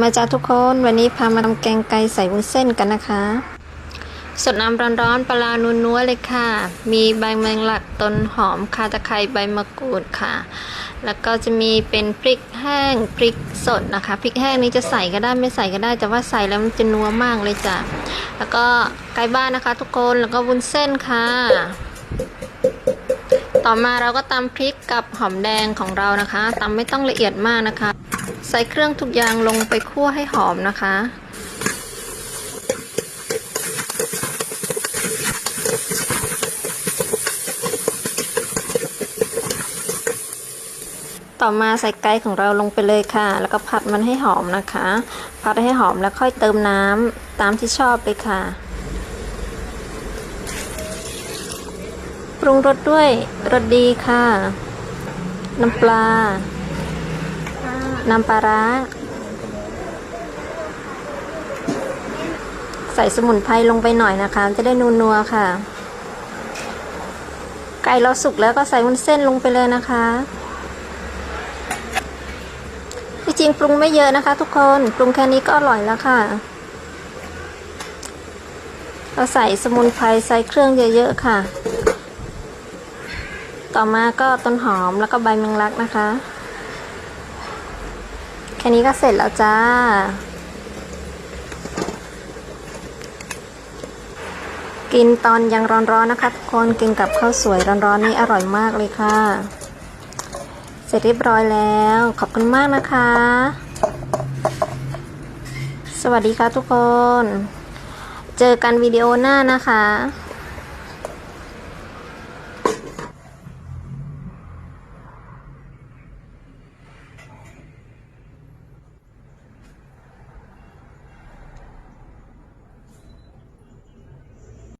มาจ้าทุกคนวันนี้พามาทำแกงไก่ใส่วุ้นเส้นกันนะคะ สดน้ำร้อนๆปลาร้านัวๆเลยค่ะ มีใบแมงลักต้นหอมคาตะไคร้ใบมะกรูดค่ะ แล้วก็จะมีเป็นพริกแห้งพริกสดนะคะพริกแห้งนี้จะใส่ก็ได้ไม่ใส่ก็ได้แต่ว่าใส่แล้วมันจะนัวมากเลยจ้ะแล้วก็ไก่บ้านนะคะ ทุกคนแล้วก็วุ้นเส้นค่ะต่อมาเราก็ตำพริกกับหอมแดงของเรานะคะตำไม่ต้องละเอียดมากนะคะ ใส่เครื่องทุกอย่างลงไปคั่วให้หอมนะคะ ต่อมาใส่ไก่ของเราลงไปเลยค่ะ แล้วก็ผัดมันให้หอมนะคะ ผัดให้หอมแล้วค่อยเติมน้ำตามที่ชอบเลยค่ะ ปรุงรสด้วยรสดีค่ะ น้ำปลา น้ำปลาร้า ใส่สมุนไพรลงไปหน่อยนะคะ จะได้นัวค่ะ ไก่เราสุกแล้วก็ใส่วุ้นเส้นลงไปเลยนะคะที่จริงปรุงไม่เยอะนะคะ ทุกคนปรุงแค่นี้ก็อร่อยแล้วค่ะ เราใส่สมุนไพรใส่เครื่องเยอะๆค่ะ ต่อมาก็ต้นหอมแล้วก็ใบแมงลักนะคะ แค่นี้ก็เสร็จแล้วจ้า กินตอนยังร้อนๆนะคะทุกคนกินกับข้าวสวยร้อนๆนี่อร่อยมากเลยค่ะ เสร็จเรียบร้อยแล้ว ขอบคุณมากนะคะ สวัสดีค่ะทุกคน เจอกันวิดีโอหน้านะคะ